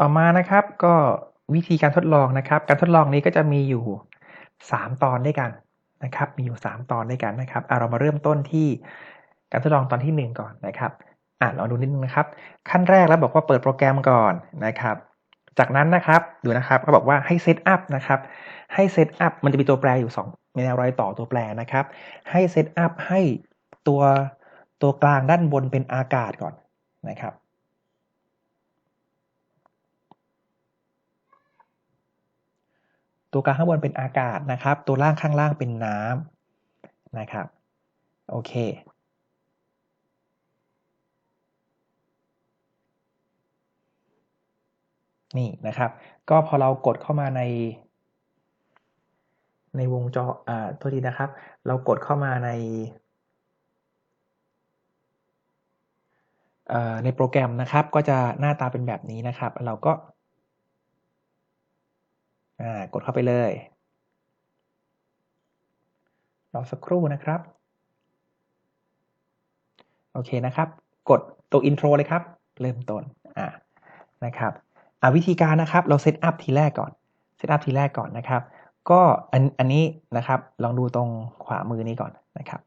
ต่อมานะครับก็วิธีการทดลองนะครับ การทดลองนี้ก็จะมีอยู่ 3 ตอนด้วยกันนะครับ มีอยู่ 3 ตอนด้วยกันนะครับอะเรามาเริ่มต้นที่การทดลองตอนที่ 1 ก่อนนะครับอะลองดูนิดนึงนะครับ ขั้นแรกแล้วบอกว่าเปิดโปรแกรมก่อนนะครับ จากนั้นนะครับดูนะครับก็บอกว่าให้เซตอัพนะครับให้เซตอัพมันจะมีตัวแปรอยู่2มีแนวรอยต่อตัวแปรนะครับ ให้เซตอัพให้ตัวตัวกลางด้านบนเป็นอากาศก่อนนะครับ ตัวกลางข้างบนเป็นอากาศนะครับ ตัวล่างข้างล่างเป็นน้ำนะครับ โอเค นี่นะครับ ก็พอเรากดเข้ามาใน ในวงจออ่าโทษทีนะครับ เรากดเข้ามาในอ่อในโปรแกรมนะครับ ก็จะหน้าตาเป็นแบบนี้นะครับ เราก็ อ่ากดเข้าไปเลยรอสักครู่นะครับ โอเคนะครับ กดตัวอินโทรเลยครับ เริ่มต้นอ่านะครับอ่าวิธีการนะครับ เราเซตอัพทีแรกก่อนเซตอัพทีแรกก่อนนะครับ ก็อันอันนี้นะครับ ลองดูตรงขวามือนี้ก่อนนะครับ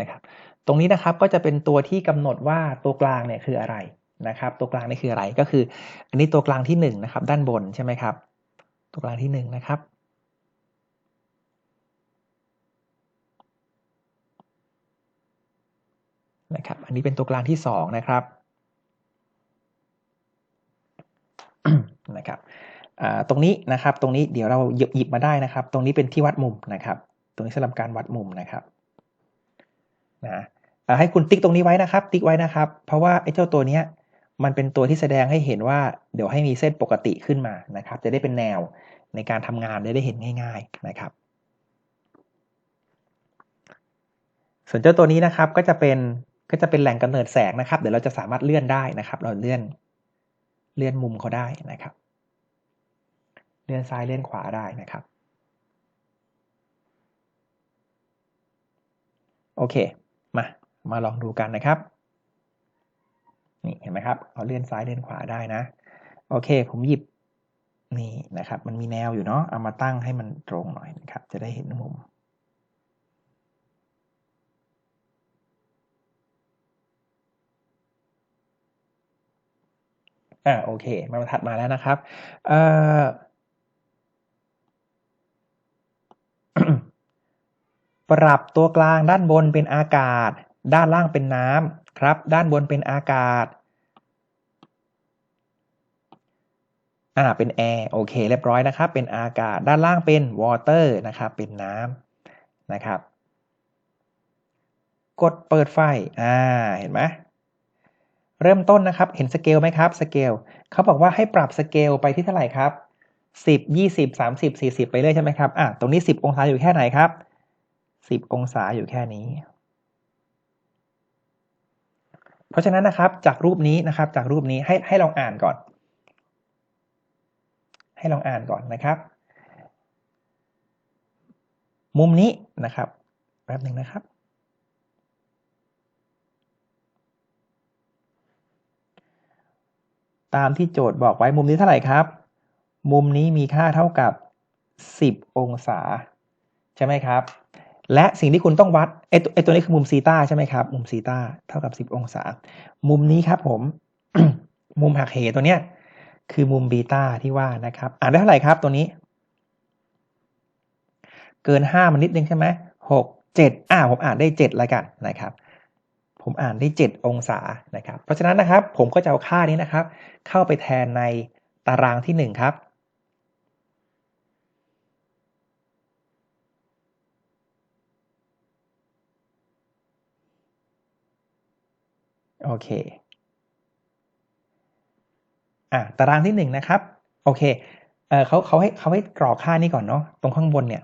นะครับ ตรงนี้นะครับก็จะเป็นตัวที่กำหนดว่าตัวกลางเนี่ยคืออะไร นะครับ ตัวกลางนี่คืออะไรก็คือ อันนี้ตัวกลางที่1นนะครับ ด้านบนใช่ไหมครับ ตัวกลางที่1นนะครับ นะครับ อันนี้เป็นตัวกลางที่ 2 นะครับนะครับตรงนี้นะครับตรงนี้เดี๋ยวเราหยิบหยิบมาได้นะครับ ตรงนี้เป็นที่วัดมุมนะครับ ตรงนี้สำหรับการวัดมุมนะครับนะให้คุณติ๊กตรงนี้ไว้นะครับ ติ๊กไว้นะครับ เพราะว่าไอ้เจ้าตัวเนี้ย มันเป็นตัวที่แสดงให้เห็นว่าเดี๋ยวให้มีเส้นปกติขึ้นมานะครับ จะได้เป็นแนวในการทำงานได้ได้เห็นง่าย ๆนะครับ ส่วนเจ้าตัวนี้นะครับก็จะเป็นก็จะเป็นแหล่งกำเนิดแสงนะครับ เดี๋ยวเราจะสามารถเลื่อนได้นะครับ เราเลื่อนเลื่อนมุมเขาได้นะครับ เลื่อนซ้ายเลื่อนขวาได้นะครับ โอเค มา มาลองดูกันนะครับ นี่เห็นไหมครับเอาเลื่อนซ้ายเลื่อนขวาได้นะ โอเค ผมหยิบนี่นะครับ มันมีแนวอยู่เนาะเอามาตั้งให้มันตรงหน่อยนะครับ จะได้เห็นมุมอ่าโอเค มาถัดมาแล้วนะครับเอ่อปรับตัวกลางด้านบนเป็นอากาศ ด้านล่างเป็นน้ำ ครับ ด้านบนเป็นอากาศ อ่า เป็นแอร์ โอเค เรียบร้อยนะครับ เป็นอากาศ ด้านล่างเป็นวอเตอร์นะครับ เป็นน้ำนะครับ กดเปิดไฟ อ่า เห็นไหมเริ่มต้นนะครับ เห็นสเกลไหมครับ สเกล เขาบอกว่าให้ปรับสเกลไปที่เท่าไหร่ครับ10 20 30 40 ไปเรื่อยใช่ไหมครับ อะ ตรงนี้ 10 องศาอยู่แค่ไหนครับ 10 องศาอยู่แค่นี้ เพราะฉะนั้นนะครับจากรูปนี้นะครับ จากรูปนี้ให้ให้ลองอ่านก่อน ให้ลองอ่านก่อนนะครับ มุมนี้นะครับแป๊บหนึ่งนะครับ ตามที่โจทย์บอกไว้มุมนี้เท่าไหร่ครับ มุมนี้มีค่าเท่ากับ 10 องศา ใช่ไหมครับ และสิ่งที่คุณต้องวัดไอไอตัวนี้คือมุมซีตาใช่ไหมครับ มุมซีตาเท่ากับ 10 องศา มุมนี้ครับผม มุมหักเหตัวเนี้ย คือมุมบีตาที่ว่านะครับ อ่านได้เท่าไหร่ครับตัวนี้ เกิน5มันนิดนึงใช่ไหมหกเจ็ดอ่าผมอ่านได้7แล้วกันนะครับ ผมอ่านได้ 7 องศานะครับ เพราะฉะนั้นนะครับ ผมก็จะเอาค่านี้นะครับ เข้าไปแทนในตารางที่ 1 ครับ โอเคอะตารางที่1นะครับ โอเคเออเขาเขาให้เขาให้กรอกค่านี้ก่อนเนาะตรงข้างบนเนี่ย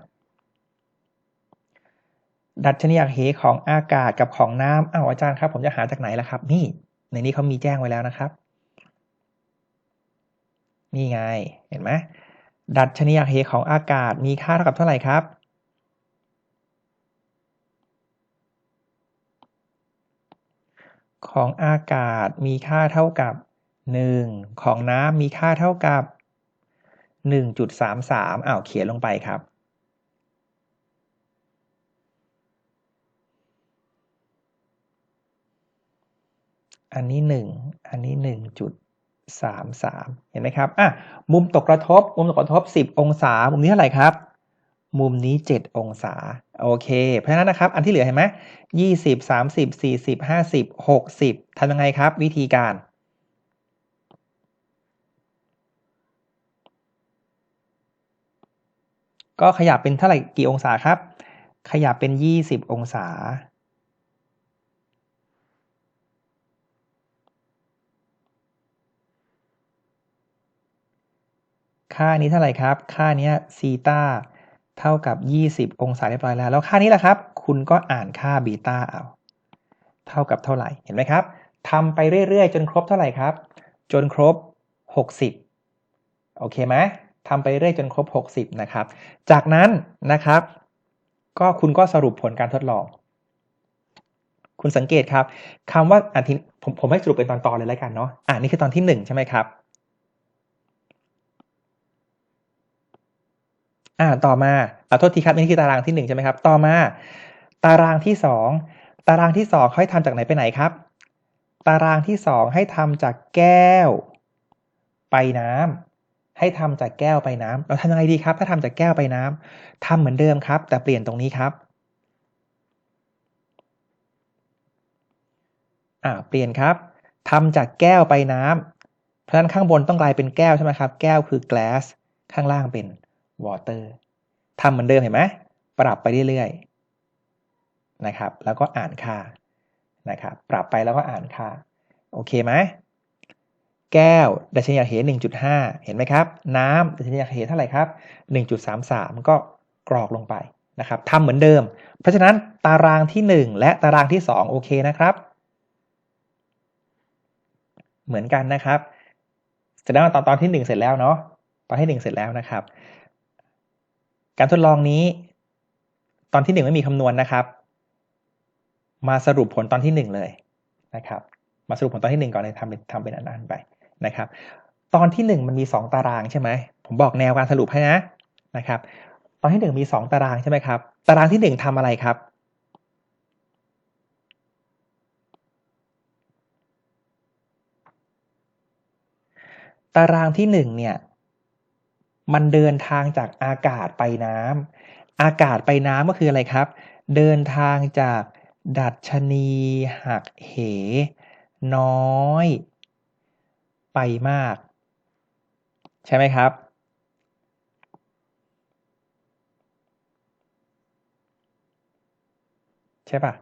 ดัชนีอักเหของอากาศกับของน้ำอ้าวอาจารย์ครับ ผมจะหาจากไหนล่ะครับ นี่ ในนี้เขามีแจ้งไว้แล้วนะครับ นี่ไงเห็นไหมดัชนีอักเหของอากาศมีค่าเท่ากับเท่าไหร่ครับ ของอากาศมีค่าเท่ากับ 1 ของน้ำมีค่าเท่ากับ 1.33อ้าวเขียนลงไปครับ อันนี้ 1 อันนี้ 1.33 เห็นไหมครับอะมุมตกกระทบ มุมตกกระทบ 10 องศา มุมนี้เท่าไหร่ครับ มุมนี้ 7 องศา โอเค เพราะฉะนั้นนะครับ อันที่เหลือเห็นไหม20 30 40 50 60ทำยังไงครับ วิธีการ ก็ขยับเป็นเท่าไหร่กี่องศาครับ ขยับเป็น20องศา ค่านี้เท่าไหร่ครับ ค่านี้ซีตา เท่ากับ 20 องศาเรียบร้อยแล้ว แล้วค่านี้แหละครับ คุณก็อ่านค่าบีตาเอา เท่ากับเท่าไหร่ เห็นไหมครับทำไปเรื่อยๆ จนครบเท่าไหร่ครับ จนครบ 60 โอเคไหมทำไปเรื่อยจนครบ 60 นะครับ จากนั้นนะครับ ก็คุณก็สรุปผลการทดลอง คุณสังเกตครับคำว่าอ่านทีผมผมให้สรุปเป็นตอนๆเลยแล้วกันเนาะอ่านี่คือตอนที่ 1 ใช่ไหมครับ อ่าต่อมาขอโทษทีครับนี่คือตารางที่ 1 ใช่ไหมครับ ต่อมา ตารางที่ 2 ตารางที่2เขาให้ทำจากไหนไปไหนครับ ตารางที่ 2 ให้ทำจากแก้ว ไปน้ำให้ทำจากแก้วไปน้ำเราทำยังไงดีครับ ถ้าทำจากแก้วไปน้ำทำเหมือนเดิมครับ แต่เปลี่ยนตรงนี้ครับอ่าเปลี่ยนครับทำจากแก้วไปน้ำเพราะฉะนั้นข้างบนต้องกลายเป็นแก้วใช่ไหมครับ แก้วคือ glass ข้างล่างเป็น water ทำเหมือนเดิมเห็นไหมปรับไปเรื่อยๆนะครับ แล้วก็อ่านค่านะครับ ปรับไปแล้วก็อ่านค่า โอเคไหมแก้วดัชนีอยากเห1.5 เห็นไหมครับ น้ำดัชนีอยากเหเท่าไหร่ครับ 1.33 ก็กรอกลงไปนะครับทำเหมือนเดิม เพราะฉะนั้นตารางที่ 1 และตารางที่ 2 โอเคนะครับ เหมือนกันนะครับแสดงว่าตอนตอนที่ 1 เสร็จแล้วเนาะตอนที่ 1 เสร็จแล้วนะครับ การทดลองนี้ ตอนที่1ไม่มีคำนวณนะครับ มาสรุปผลตอนที่1เลยนะครับ มาสรุปผลตอนที่1ก่อนเลยทำเป็นทำเป็นอันๆไปนะครับ ตอนที่1มันมี2ตารางใช่ไหมผมบอกแนวการสรุปให้นะนะครับ ตอนที่1มี2ตารางใช่ไหมครับ ตารางที่1ทำอะไรครับตารางที่1เนี่ย มันเดินทางจากอากาศไปน้ำอากาศไปน้ำก็คืออะไรครับ เดินทางจากดัชนีหักเห น้อย ไปมาก ใช่ไหมครับ ใช่ปะ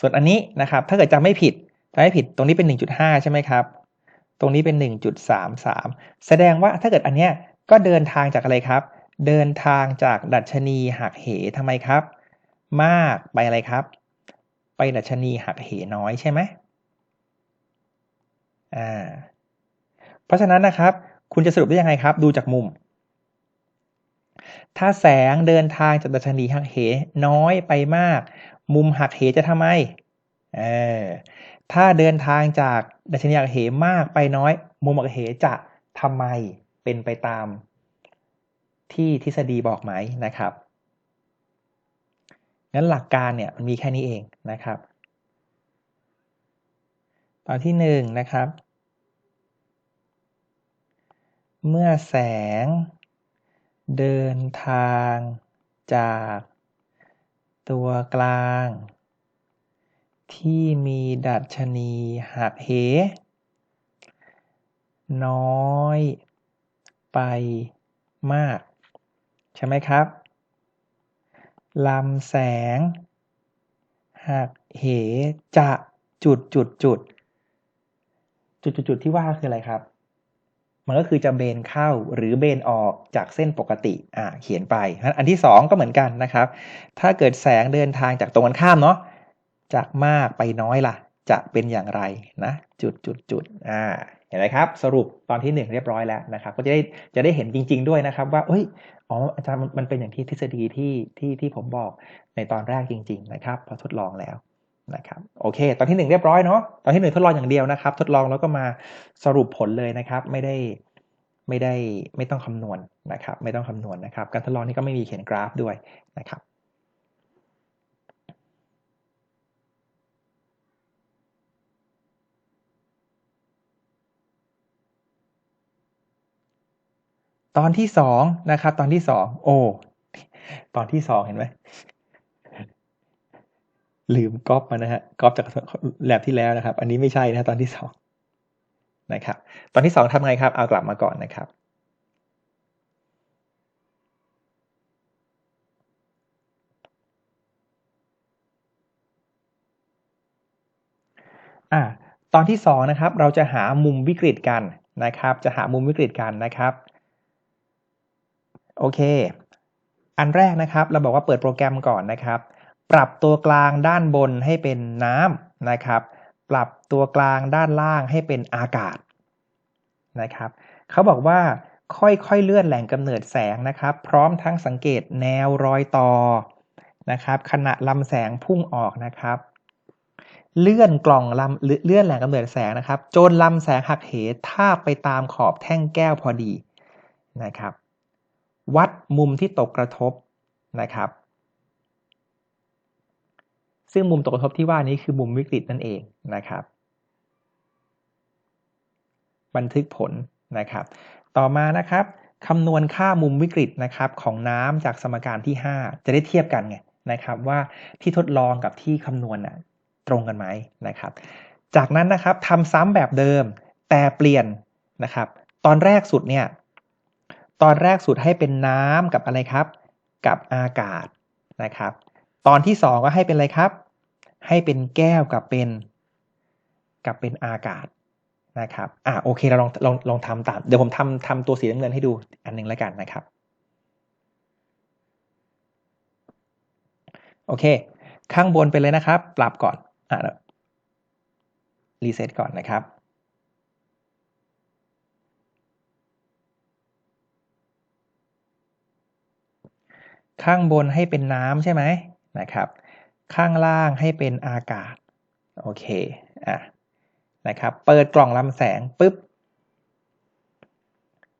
ส่วนอันนี้นะครับ ถ้าเกิดจำไม่ผิดจำไม่ผิดตรงนี้เป็น 1.5 ใช่ไหมครับ ตรงนี้เป็น 1.33 แสดงว่าถ้าเกิดอันเนี้ย ก็เดินทางจากอะไรครับ เดินทางจากดัชนีหักเหทำไมครับ มากไปอะไรครับ ไปดัชนีหักเหน้อยใช่ไหมอ่าเพราะฉะนั้นนะครับ คุณจะสรุปได้ยังไงครับ ดูจากมุม ถ้าแสงเดินทางจากดัชนีหักเหน้อยไปมาก มุมหักเหจะทำไมเออถ้าเดินทางจากดัชนีหักเหมากไปน้อย มุมหักเหจะทำไม เป็นไปตามที่ทฤษฎีบอกไหมนะครับงั้นหลักการเนี่ยมันมีแค่นี้เองนะครับ ตอนที่หนึ่งนะครับ เมื่อแสงเดินทางจากตัวกลาง ที่มีดัชนีหักเห น้อย ไปมาก ใช่ไหมครับลำแสงหักเหจะจุดจุดจุด จุดจุดจุดที่ว่าคืออะไรครับ มันก็คือจะเบนเข้าหรือเบนออกจากเส้นปกติอ่าเขียนไป อันที่สองก็เหมือนกันนะครับ ถ้าเกิดแสงเดินทางจากตรงกันข้ามเนาะจากมากไปน้อยล่ะ จะเป็นอย่างไรนะ จุดจุดจุดอ่า เห็นไหมครับ สรุปตอนที่หนึ่งเรียบร้อยแล้วนะครับ ก็จะได้จะได้เห็นจริง ๆ ด้วยนะครับ ว่าเอ้ยอ๋ออาจารย์มันเป็นอย่างที่ทฤษฎีที่ที่ที่ผมบอกในตอนแรกจริง ๆ นะครับ พอทดลองแล้วนะครับโอเค ตอนที่หนึ่งเรียบร้อยเนาะตอนที่หนึ่งทดลองอย่างเดียวนะครับ ทดลองแล้วก็มาสรุปผลเลยนะครับ ไม่ได้ไม่ได้ไม่ต้องคำนวณนะครับ ไม่ต้องคำนวณนะครับ การทดลองนี้ก็ไม่มีเขียนกราฟด้วยนะครับ ตอนที่สองนะครับ ตอนที่สองโอ้ตอนที่สองเห็นไหมลืมก๊อปมานะฮะก๊อปจากแลบที่แล้วนะครับ อันนี้ไม่ใช่นะตอนที่สองนะครับ ตอนที่สองทำไงครับ เอากลับมาก่อนนะครับ อ่าตอนที่สองนะครับ เราจะหามุมวิกฤตกันนะครับ จะหามุมวิกฤตกันนะครับ โอเค อันแรกนะครับ เราบอกว่าเปิดโปรแกรมก่อนนะครับ ปรับตัวกลางด้านบนให้เป็นน้ำนะครับ ปรับตัวกลางด้านล่างให้เป็นอากาศนะครับเขาบอกว่าค่อยๆเลื่อนแหล่งกำเนิดแสงนะครับ พร้อมทั้งสังเกตแนวรอยต่อนะครับ ขณะลำแสงพุ่งออกนะครับ เลื่อนกล่องลำเลื่อนแหล่งกำเนิดแสงนะครับ จนลำแสงหักเหทาบไปตามขอบแท่งแก้วพอดีนะครับ วัดมุมที่ตกกระทบนะครับ ซึ่งมุมตกกระทบที่ว่านี้คือมุมวิกฤตนั่นเองนะครับ บันทึกผลนะครับ ต่อมานะครับคำนวณค่ามุมวิกฤตนะครับของน้ำจากสมการที่ 5 จะได้เทียบกันไงนะครับว่าที่ทดลองกับที่คำนวณนะตรงกันไหมนะครับ จากนั้นนะครับทำซ้ำแบบเดิมแต่เปลี่ยนนะครับ ตอนแรกสุดเนี่ย ตอนแรกสุดให้เป็นน้ำกับอะไรครับ กับอากาศนะครับ ตอนที่สองก็ให้เป็นอะไรครับ ให้เป็นแก้วกับเป็น กับเป็นอากาศนะครับ อ่าโอเคเราลองลองลองทำตาม เดี๋ยวผมทำทำตัวสีน้ำเงินให้ดูอันหนึ่งแล้วกันนะครับ โอเค ข้างบนไปเลยนะครับ ปรับก่อน อ่ารีเซ็ตก่อนนะครับ ข้างบนให้เป็นน้ำใช่ไหมนะครับ ข้างล่างให้เป็นอากาศ โอเค อะ นะครับ เปิดกล่องลำแสงปุ๊บ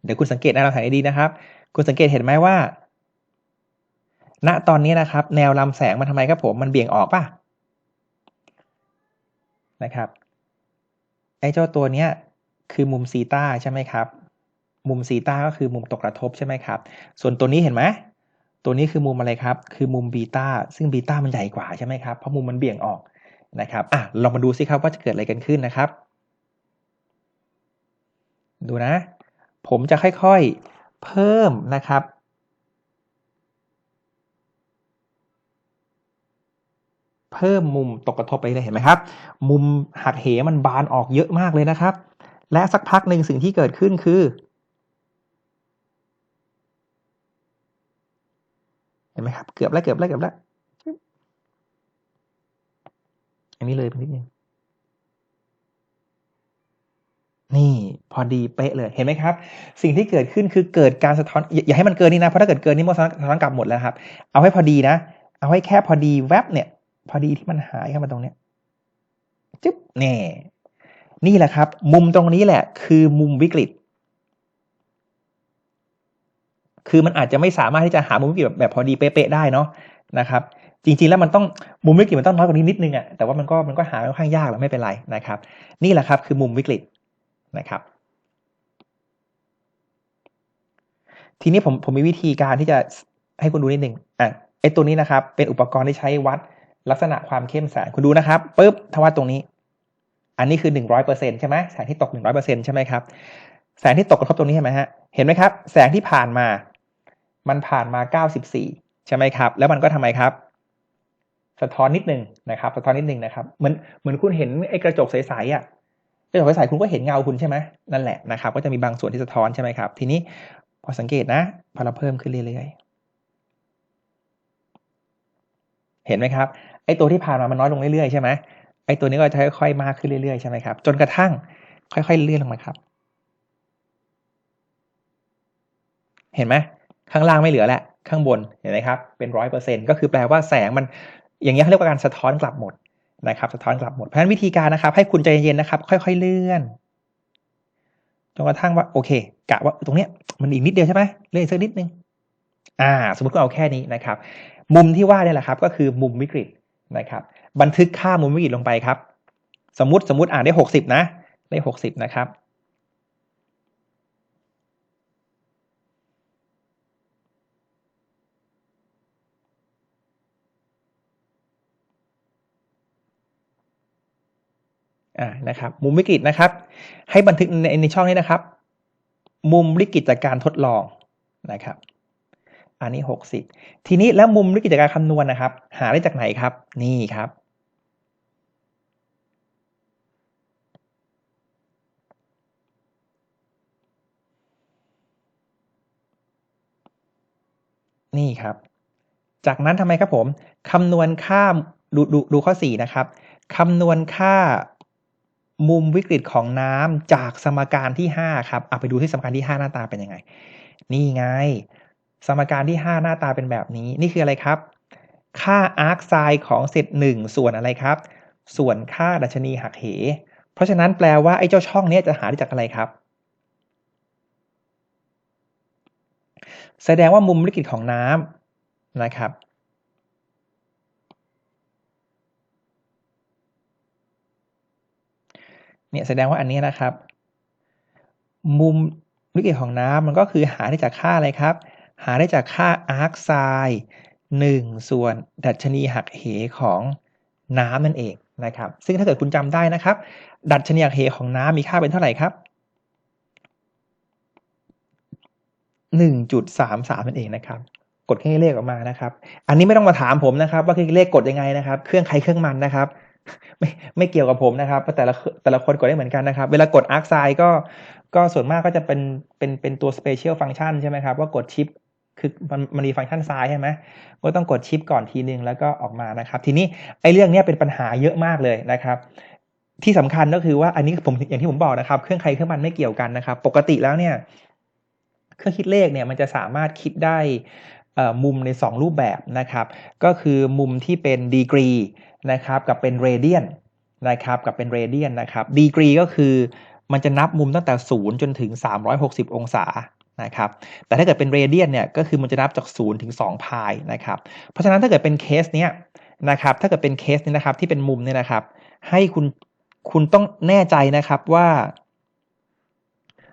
เดี๋ยวคุณสังเกตแนวลำแสงดีนะครับ คุณสังเกตเห็นไหมว่า ณ ตอนนี้นะครับ แนวลำแสงมันทำไมครับผม มันเบี่ยงออกป่ะ นะครับ ไอ้เจ้าตัวเนี้ยคือมุมซีตาใช่ไหมครับ มุมซีตาก็คือมุมตกกระทบใช่ไหมครับ ส่วนตัวนี้เห็นไหม ตัวนี้คือมุมอะไรครับ คือมุมบีตาซึ่งบีตามันใหญ่กว่าใช่ไหมครับ เพราะมุมมันเบี่ยงออกนะครับอะลองมาดูซิครับว่าจะเกิดอะไรกันขึ้นนะครับ ดูนะ ผมจะค่อยๆ เพิ่มนะครับ เพิ่มมุมตกกระทบไปเลยเห็นไหมครับ มุมหักเหมันบานออกเยอะมากเลยนะครับ และสักพักหนึ่งสิ่งที่เกิดขึ้นคือ เห็น ไหมครับ เกือบแล้วเกือบแล้วเกือบแล้วอันนี้เลยไปนิดนึงนี่พอดีเป๊ะเลยเห็นไหมครับ สิ่งที่เกิดขึ้นคือเกิดการสะท้อนอย่าให้มันเกินนี่นะเพราะถ้าเกิดเกินนี่มันสะท้อนกลับหมดแล้วครับ เอาให้พอดีนะ เอาให้แค่พอดีแวบเนี่ย พอดีที่มันหายเข้ามาตรงเนี้ยจึ๊บแน่นี่แหละครับ มุมตรงนี้แหละ คือมุมวิกฤต คือมันอาจจะไม่สามารถที่จะหามุมวิกฤตแบบพอดีเป๊ะๆได้เนาะนะครับจริงๆแล้วมันต้องมุมวิกฤตมันต้องน้อยกว่านี้นิดนึงอะ่ะแต่ว่ามันก็มันก็หาค่อนข้างยากแล้วไม่เป็นไรนะครับ นี่แหละครับคือมุมวิกฤตนะครับ ทีนี้ผมผมมีวิธีการที่จะให้คุณดูนิดหนึ่งอะไอตัวนี้นะครับ เป็นอุปกรณ์ที่ใช้วัดลักษณะความเข้มแสงคุณดูนะครับปุ๊บถ้าวัดตรงนี้ อันนี้คือหนึ่งร้อยเปอร์เซ็นใช่ไหมแสงที่ตกหนึ่งร้อยเปอร์เซ็นใช่ไหมครับแสงที่ตกกระทบตรงนี้เห็นไหมฮะเห็นไหมครับ แสงที่ผ่านมา มันผ่านมาเก้าสิบสี่ใช่ไหมครับ แล้วมันก็ทำไมครับ สะท้อนนิดนึงนะครับ สะท้อนนิดนึงนะครับ เหมือนเหมือนคุณเห็นไอ้กระจกใสๆอะกระจกใสๆคุณก็เห็นเงาคุณใช่ไหมนั่นแหละนะครับ ก็จะมีบางส่วนที่สะท้อนใช่ไหมครับ ทีนี้พอสังเกตนะ พอเราเพิ่มขึ้นเรื่อยๆ เห็นไหมครับ ไอ้ตัวที่ผ่านมามันน้อยลงเรื่อยๆ ใช่ไหมไอ้ตัวนี้ก็จะค่อยๆ มากขึ้นเรื่อยๆ ใช่ไหมครับ จนกระทั่ง ค่อยๆ เลื่อนลงมาครับ เห็นไหม ข้างล่างไม่เหลือแล้วข้างบนเห็นไหมครับเป็นร้อยเปอร์เซ็นก็คือแปลว่าแสงมันอย่างเงี้ยเขาเรียกว่าการสะท้อนกลับหมดนะครับสะท้อนกลับหมดเพราะฉะนั้นวิธีการนะครับให้คุณใจเย็นๆนะครับ ค่อย ๆ เลื่อนจนกระทั่งว่าโอเคกะว่าตรงเนี้ยมันอีกนิดเดียวใช่ไหมเลื่อนอีกสักนิดนึงอ่า สมมติก็เอาแค่นี้นะครับ มุมที่ว่าเนี่ยแหละครับ ก็คือมุมวิกฤตนะครับ บันทึกค่ามุมวิกฤตลงไปครับ สมมติสมมติอ่านได้หกสิบนะ ได้หกสิบนะครับ อ่านะครับมุมวิกฤตนะครับ ให้บันทึกในในช่องนี้นะครับ มุมวิกฤตจากการทดลองนะครับ อันนี้หกสิบทีนี้แล้วมุมวิกฤตจากการคำนวณนะครับ หาได้จากไหนครับ นี่ครับนี่ครับ จากนั้นทำไมครับผม คำนวณค่าดูดูดูข้อ 4 นะครับ คำนวณค่า มุมวิกฤตของน้ำจากสมการที่ 5 ครับเอาไปดูที่สมการที่ 5 หน้าตาเป็นยังไง นี่ไง สมการที่ 5 หน้าตาเป็นแบบนี้ นี่คืออะไรครับ ค่าอาร์คไซน์ของเศษหนึ่งส่วนอะไรครับ ส่วนค่าดัชนีหักเห เพราะฉะนั้นแปลว่าไอ้เจ้าช่องนี้จะหาได้จากอะไรครับ แสดงว่ามุมวิกฤตของน้ำนะครับ เนี่ยแสดงว่าอันนี้นะครับ มุมวิกฤตของน้ำมันก็คือหาได้จากค่าอะไรครับ หาได้จากค่าอาร์คไซน์หนึ่งส่วนดัชนีหักเหของน้ำนั่นเองนะครับ ซึ่งถ้าเกิดคุณจำได้นะครับ ดัชนีหักเหของน้ำมีค่าเป็นเท่าไหร่ครับ1.33นั่นเองนะครับ กดเครื่องเลขออกมานะครับ อันนี้ไม่ต้องมาถามผมนะครับ ว่าเครื่องเลขกดยังไงนะครับ เครื่องใครเครื่องมันนะครับ ไม่ไม่เกี่ยวกับผมนะครับแต่ละแต่ละคนกดได้เหมือนกันนะครับ เวลากด arc size ก็ก็ส่วนมากก็จะเป็นเป็นเป็นตัว special function ใช่ไหมครับ ว่ากดชิปคือมันมันมีฟังก์ชันซ้ายใช่ไหมก็ต้องกดชิปก่อนทีนึงแล้วก็ออกมานะครับ ทีนี้ไอ้เรื่องนี้เป็นปัญหาเยอะมากเลยนะครับ ที่สำคัญก็คือว่าอันนี้ผมอย่างที่ผมบอกนะครับ เครื่องใครเครื่องมันไม่เกี่ยวกันนะครับ ปกติแล้วเนี่ย เครื่องคิดเลขเนี่ยมันจะสามารถคิดได้ มุมใน 2 รูปแบบนะครับ ก็คือมุมที่เป็นดีกรีนะครับกับเป็นเรเดียนนะครับกับเป็นเรเดียนนะครับดีกรีก็คือมันจะนับมุมตั้งแต่ 0 จนถึง 360 องศานะครับแต่ถ้าเกิดเป็นเรเดียนเนี่ยก็คือมันจะนับจาก 0 ถึง 2 พายนะครับเพราะฉะนั้นถ้าเกิดเป็นเคสเนี้ยนะครับถ้าเกิดเป็นเคสนี้นะครับที่เป็นมุมเนี่ยนะครับ ให้คุณคุณต้องแน่ใจนะครับว่า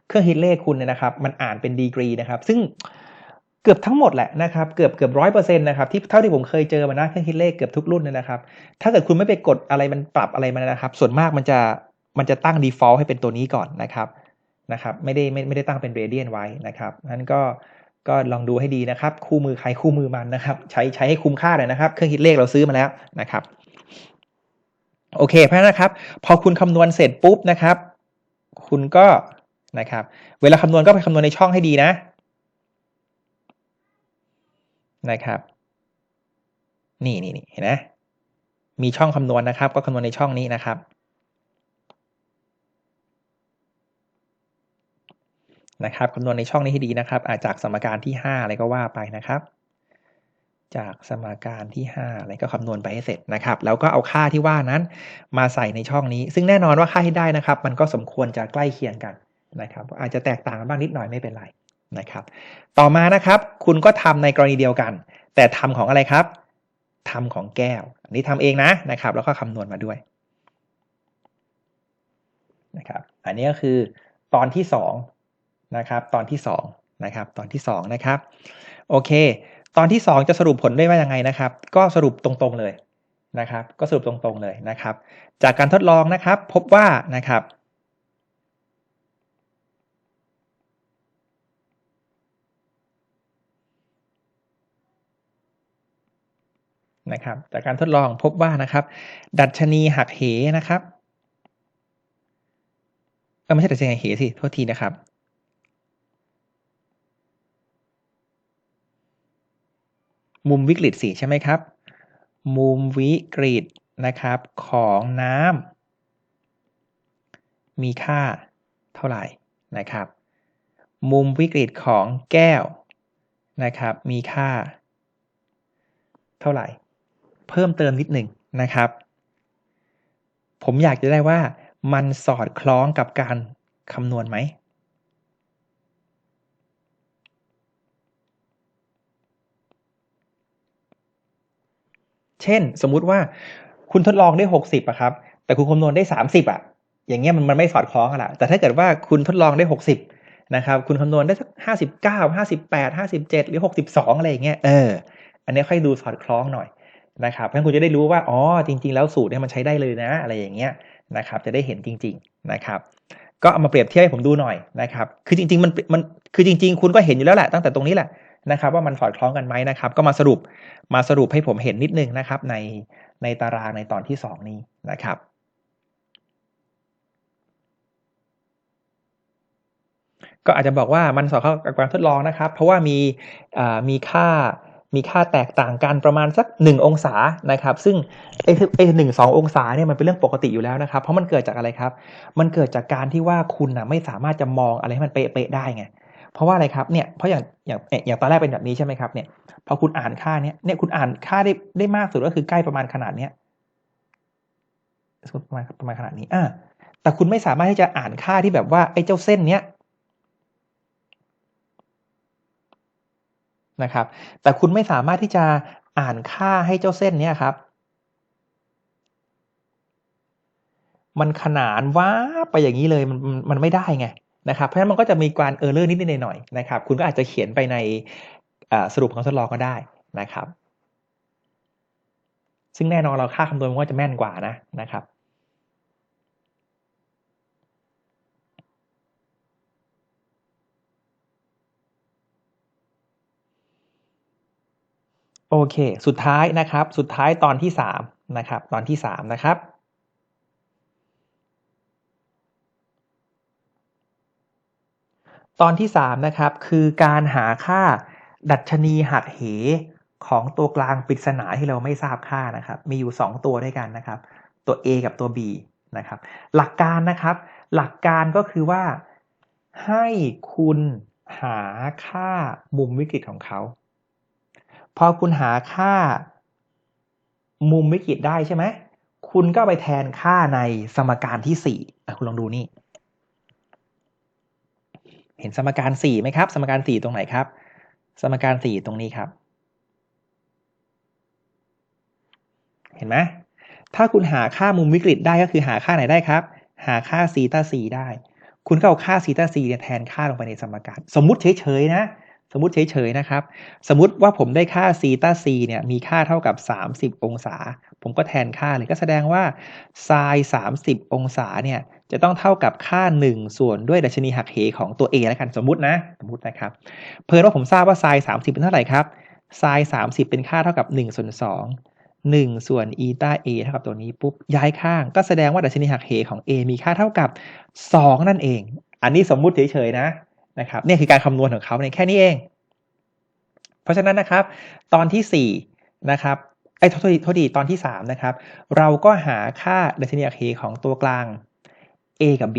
เครื่องคิดเลขคุณเนี่ยนะครับ มันอ่านเป็นดีกรีนะครับ ซึ่ง กือบทั้งหมดแหละนะครับเกือบเกือบร้อยเปอร์เซ็นต์นะครับที่เท่าที่ผมเคยเจอมานะเครื่องคิดเลขเกือบทุกรุ่นเลยนะครับ ถ้าเกิดคุณไม่ไปกดอะไรมันปรับอะไรมานนะครับ ส่วนมากมันจะมันจะตั้ง default ให้เป็นตัวนี้ก่อนนะครับนะครับ ไม่ได้ไม่ไม่ได้ตั้งเป็น radian ไว้นะครับนั้นก็ก็ลองดูให้ดีนะครับ คู่มือใครคู่มือมันนะครับ ใช้ใช้ให้คุ้มค่าหน่อยนะครับ เครื่องคิดเลขเราซื้อมาแล้วนะครับ โอเคเพราะนั้นนะครับ พอคุณคำนวณเสร็จปุ๊บนะครับ คุณก็นะครับ เวลาคำนวณก็ไปคำนวณในช่องให้ดีนะ นะครับ นี่นี่นี่เห็นไหมมีช่องคำนวณนะครับ ก็คำนวณในช่องนี้นะครับ นะครับคำนวณในช่องนี้ให้ดีนะครับอาจจากสมการที่ 5 อะไรก็ว่าไปนะครับจากสมการที่ 5 อะไรก็คำนวณไปให้เสร็จนะครับ แล้วก็เอาค่าที่ว่านั้นมาใส่ในช่องนี้ ซึ่งแน่นอนว่าค่าที่ได้นะครับ มันก็สมควรจะใกล้เคียงกันนะครับ อาจจะแตกต่างกันบ้างนิดหน่อยไม่เป็นไร นะครับ ต่อมานะครับคุณก็ทำในกรณีเดียวกัน แต่ทำของอะไรครับทำของแก้ว อันนี้ทำเองนะนะครับ แล้วก็คำนวณมาด้วยนะครับอันนี้ก็คือตอนที่2นะครับตอนที่2นะครับตอนที่2นะครับโอเค ตอนที่ 2 จะสรุปผลได้ว่ายังไงนะครับ ก็สรุปตรงๆเลยนะครับ ก็สรุปตรงๆเลยนะครับ จากการทดลองนะครับ พบว่านะครับ นะครับจากการทดลองพบว่านะครับ ดัชนีหักเหนะครับเออไม่ใช่ดัชนีหักเหสิโทษทีนะครับมุมวิกฤตสิใช่ไหมครับ มุมวิกฤตนะครับของน้ำมีค่าเท่าไหร่นะครับ มุมวิกฤตของแก้วนะครับ มีค่าเท่าไหร่ เพิ่มเติมนิดหนึ่งนะครับ ผมอยากจะได้ว่ามันสอดคล้องกับการคำนวณไหมเช่น สมมุติว่าคุณทดลองได้ 60อะครับ แต่คุณคำนวณได้ 30อะอย่างเงี้ยมันมันไม่สอดคล้องกันละแต่ถ้าเกิดว่าคุณทดลองได้ 60นะครับ คุณคำนวณได้สัก59 58 57 หรือ 62 อะไรอย่างเงี้ยเออ อันนี้ค่อยดูสอดคล้องหน่อย นะครับเพราะคุณจะได้รู้ว่าอ๋อจริง ๆ แล้วสูตรเนี่ยมันใช้ได้เลยนะ อะไรอย่างเงี้ยนะครับจะได้เห็นจริง ๆนะครับ ก็เอามาเปรียบเทียบให้ผมดูหน่อยนะครับ คือจริงๆมันมันคือจริง ๆ คุณก็เห็นอยู่แล้วแหละตั้งแต่ตรงนี้แหละนะครับว่ามันสอดคล้องกันไหมนะครับ ก็มาสรุปมาสรุปให้ผมเห็นนิดนึงนะครับ ในในตารางในตอนที่ 2 นี้นะครับก็อาจจะบอกว่ามันสอดเข้ากับการทดลองนะครับ เพราะว่ามีมีค่า มีค่าแตกต่างกันประมาณสัก 1 องศานะครับ ซึ่งไอ้ไอ้หนึ่งสององศาเนี่ยมันเป็นเรื่องปกติอยู่แล้วนะครับ เพราะมันเกิดจากอะไรครับ มันเกิดจากการที่ว่าคุณนะไม่สามารถจะมองอะไรให้มันเป๊ะๆได้ไงเพราะว่าอะไรครับเนี่ยเพราะอย่างอย่างอย่างตอนแรกเป็นแบบนี้ใช่ไหมครับเนี่ยพอคุณอ่านค่าเนี้ยเนี่ยคุณอ่านค่าได้ได้มากสุดก็คือใกล้ประมาณขนาดเนี้ยประมาณประมาณขนาดนี้อ่าแต่คุณไม่สามารถที่จะอ่านค่าที่แบบว่าไอ้เจ้าเส้นเนี้ย นะครับ แต่คุณไม่สามารถที่จะอ่านค่าให้เจ้าเส้นนี้ครับ มันขนานว้าไปอย่างนี้เลยมันมันไม่ได้ไงนะครับ เพราะฉะนั้นมันก็จะมีการเออร์เลอร์นิดๆหน่อยๆนะครับ คุณก็อาจจะเขียนไปในสรุปของทดลองก็ได้นะครับ ซึ่งแน่นอนเราค่าคำนวณมันก็จะแม่นกว่านะนะครับ โอเค สุดท้ายนะครับ สุดท้ายตอนที่3นะครับ ตอนที่3นะครับ ตอนที่3นะครับ คือการหาค่าดัชนีหักเหของตัวกลางปริศนาที่เราไม่ทราบค่านะครับ มีอยู่ 2 ตัวด้วยกันนะครับ ตัว A กับตัว B นะครับ หลักการนะครับ หลักการก็คือว่าให้คุณหาค่ามุมวิกฤตของเขา พอคุณหาค่า มุมวิกฤตได้ใช่ไหมคุณก็ไปแทนค่าในสมการที่สี่คุณลองดูนี่ เห็นสมการสี่ไหมครับ สมการสี่ตรงไหนครับ สมการสี่ตรงนี้ครับ เห็นไหมถ้าคุณหาค่ามุมวิกฤตได้ก็คือหาค่าไหนได้ครับ หาค่าซีตาซีได้ คุณก็เอาค่าซีตาซีเนี่ยแทนค่าลงไปในสมการ สมมุติเฉยๆนะ สมมติเฉยๆนะครับ สมมติว่าผมได้ค่าซีตาซีเนี่ยมีค่าเท่ากับ 30 องศา ผมก็แทนค่าเลยก็แสดงว่าไซน์30 องศาเนี่ยจะต้องเท่ากับค่า 1 ส่วนด้วยดัชนีหักเหของตัว A แล้วกันสมมตินะสมมตินะครับเพิ่มว่าผมทราบว่าไซน์30 เป็นเท่าไหร่ครับไซน์30 เป็นค่าเท่ากับ1ส่วน2 1 ส่วนอีตา A เท่ากับตัวนี้ปุ๊บย้ายข้าง ก็แสดงว่าดัชนีหักเหของ A มีค่าเท่ากับ 2 นั่นเอง อันนี้สมมุติเฉยๆนะ นะครับนี่คือการคำนวณของเขาในแค่นี้เอง เพราะฉะนั้นนะครับ ตอนที่4นะครับไอ้โทษทีโทษทีตอนที่3นะครับ เราก็หาค่าดัชนีอักเหของตัวกลาง a กับ b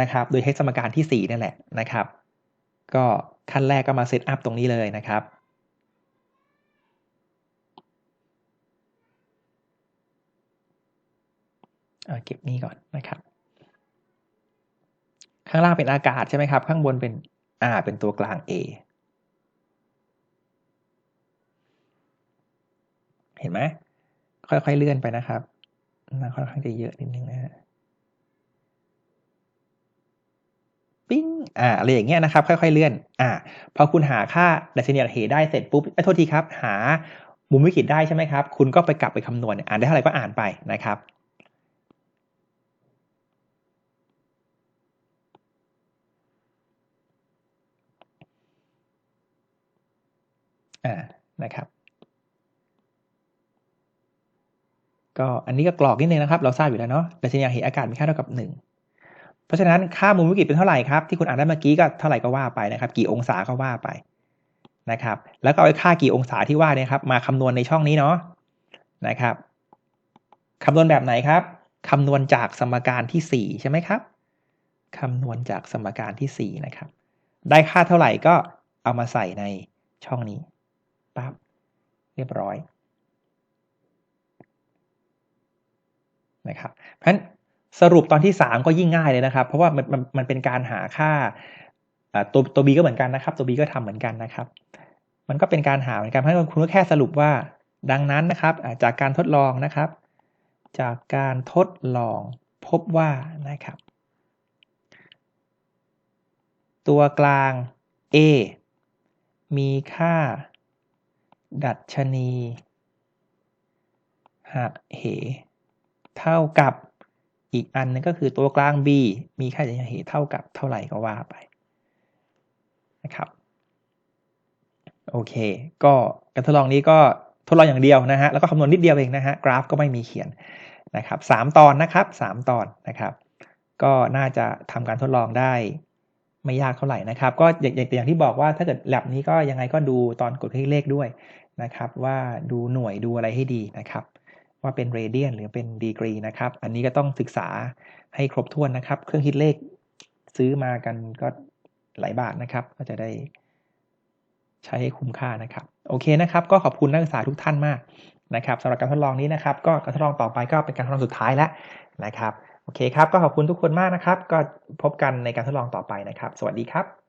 นะครับ โดยใช้สมการที่4นั่นแหละนะครับ ก็ขั้นแรกก็มาเซตอัพตรงนี้เลยนะครับเก็บนี้ก่อนนะครับ ข้างล่างเป็นอากาศใช่ไหมครับ ข้างบนเป็นอ่าเป็นตัวกลาง A เห็นไหมค่อยๆเลื่อนไปนะครับน่าค่อนข้างจะเยอะนิดนึงนะฮะปิ้งอ่าอะไรอย่างเงี้ยนะครับ ค่อยๆเลื่อน อ่าพอคุณหาค่าดัชนีเหได้เสร็จปุ๊บโทษทีครับ หามุมวิกฤตได้ใช่ไหมครับ คุณก็ไปกลับไปคำนวณอ่านได้เท่าไหร่ก็อ่านไปนะครับ อ่านะครับ ก็อันนี้ก็กรอกนิดนึงนะครับ เราทราบอยู่แล้วเนาะดัชนีเหตุอากาศมีค่าเท่ากับ 1 เพราะฉะนั้นค่ามุมวิกฤตเป็นเท่าไหร่ครับ ที่คุณอ่านได้เมื่อกี้ก็เท่าไหร่ก็ว่าไปนะครับ กี่องศาก็ว่าไปนะครับ แล้วก็เอาค่ากี่องศาที่ว่าเนี่ยครับมาคำนวณในช่องนี้เนาะนะครับคำนวณแบบไหนครับคำนวณจากสมการที่ 4 ใช่ไหมครับคำนวณจากสมการที่ 4 นะครับ ได้ค่าเท่าไหร่ก็เอามาใส่ในช่องนี้ ปั๊บเรียบร้อยนะครับเพราะฉะนั้นสรุปตอนที่ 3 ก็ยิ่งง่ายเลยนะครับ เพราะว่ามันมันมันเป็นการหาค่าตัวตัว b ก็เหมือนกันนะครับ ตัว b ก็ทำเหมือนกันนะครับ มันก็เป็นการหาเหมือนกันเพราะฉะนั้นคุณก็แค่สรุปว่าดังนั้นนะครับจากการทดลองนะครับ จากการทดลองพบว่านะครับ ตัวกลาง a มีค่า ดัชนีหะเหเท่ากับอีกอันนึงก็คือตัวกลาง b มีค่าดัชนีหะเหเท่ากับเท่าไหร่ก็ว่าไปนะครับโอเค ก็การทดลองนี้ก็ทดลองอย่างเดียวนะฮะ แล้วก็คำนวณนิดเดียวเองนะฮะ กราฟก็ไม่มีเขียนนะครับสามตอนนะครับสามตอนนะครับ ก็น่าจะทำการทดลองได้ไม่ยากเท่าไหร่นะครับ ก็อย่างอย่างที่บอกว่าถ้าเกิดแลบนี้ก็ยังไงก็ดูตอนกดเครื่องคิดเลขด้วย นะครับ ว่าดูหน่วยดูอะไรให้ดีนะครับ ว่าเป็นเรเดียนหรือเป็นดีกรีนะครับ อันนี้ก็ต้องศึกษาให้ครบถ้วนนะครับ เครื่องคิดเลขซื้อมากันก็หลายบาทนะครับ ก็จะได้ใช้ให้คุ้มค่านะครับ โอเคนะครับ ก็ขอบคุณนักศึกษาทุกท่านมากนะครับสำหรับการทดลองนี้นะครับ ก็การทดลองต่อไปก็เป็นการทดลองสุดท้ายแล้วนะครับ โอเคครับ ก็ขอบคุณทุกคนมากนะครับ ก็พบกันในการทดลองต่อไปนะครับ สวัสดีครับ